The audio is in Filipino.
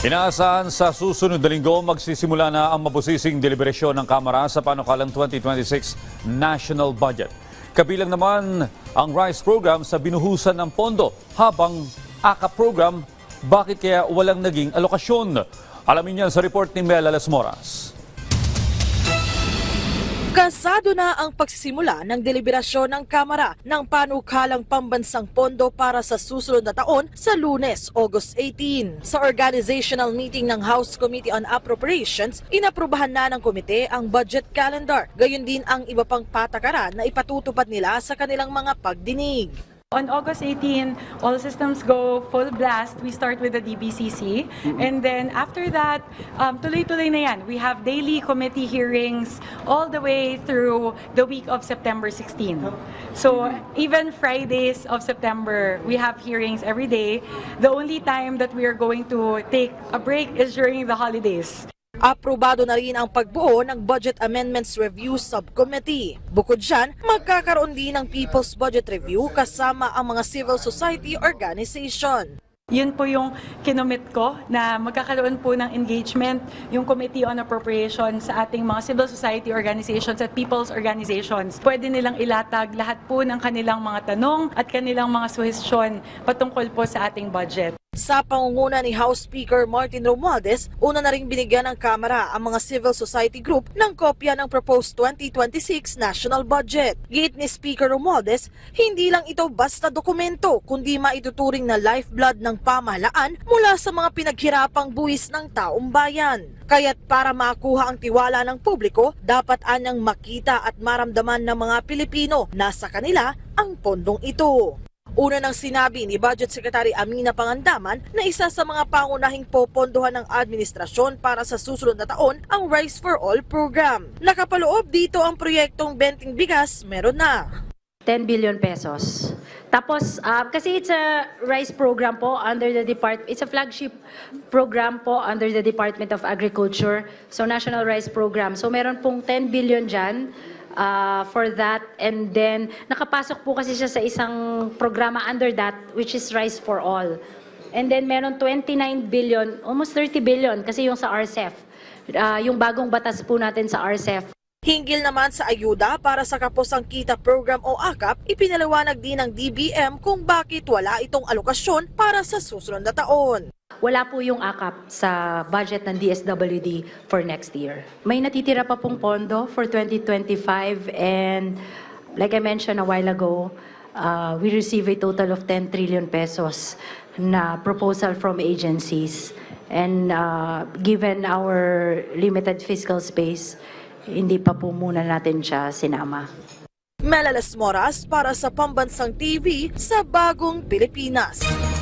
Inaasahan sa susunod na linggo magsisimula na ang mabusising deliberasyon ng Kamara sa panukalang 2026 National Budget. Kabilang naman ang RISE program sa binuhusan ng pondo habang AKA program, bakit kaya walang naging alokasyon? Alamin yan sa report ni Mel Alas Moras. Kasado na ang pagsisimula ng deliberasyon ng Kamara ng panukalang pambansang pondo para sa susunod na taon sa lunes, August 18. Sa organizational meeting ng House Committee on Appropriations, inaprubahan na ng komite ang budget calendar. Gayon din ang iba pang patakaran na ipatutupad nila sa kanilang mga pagdinig. On August 18, all systems go full blast. We start with the DBCC. And then after that, um, tuloy-tuloy na yan. We have daily committee hearings all the way through the week of September 16. So even Fridays of September, we have hearings every day. The only time that we are going to take a break is during the holidays. Aprobado na rin ang pagbuo ng Budget Amendments Review Subcommittee. Bukod dyan, magkakaroon din ng People's Budget Review kasama ang mga civil society organization. Yun po yung kinomit ko na magkakaroon po ng engagement yung Committee on Appropriation sa ating mga civil society organizations at people's organizations. Pwede nilang ilatag lahat po ng kanilang mga tanong at kanilang mga suhestyon patungkol po sa ating budget. Sa pangunguna ni House Speaker Martin Romualdez, una na ring binigyan ng Kamara ang mga civil society group ng kopya ng proposed 2026 national budget. Gate ni Speaker Romualdez, hindi lang ito basta dokumento, kundi maituturing na lifeblood ng pamahalaan mula sa mga pinaghirapang buwis ng taong bayan. Kaya't para makuha ang tiwala ng publiko, dapat anyang makita at maramdaman ng mga Pilipino na sa kanila ang pondong ito. Una nang sinabi ni Budget Secretary Amina Pangandaman na isa sa mga pangunahing popondohan ng administrasyon para sa susunod na taon ang Rice for All program. Nakapaloob dito ang proyektong Benting Bigas, meron na. 10 billion pesos. Tapos, ah, kasi it's a rice program po under the depart, it's a flagship program po under the Department of Agriculture. So, National Rice Program. So, meron pong 10 billion dyan ah, for that. And then, nakapasok po kasi siya sa isang programa under that, which is Rice for All. And then, meron 29 billion, almost 30 billion, kasi yung sa RCEF. Ah, yung bagong batas po natin sa RCEF. Hinggil naman sa ayuda para sa Kaposang Kita Program o AKAP, ipinaliwanag din ng DBM kung bakit wala itong alokasyon para sa susunod na taon. Wala po yung akap sa budget ng DSWD for next year. May natitira pa pong pondo for 2025 and like I mentioned a while ago, uh, we receive a total of 10 trillion pesos na proposal from agencies. And uh, given our limited fiscal space, hindi pa po muna natin siya sinama. Melalas Moras para sa Pambansang TV sa Bagong Pilipinas.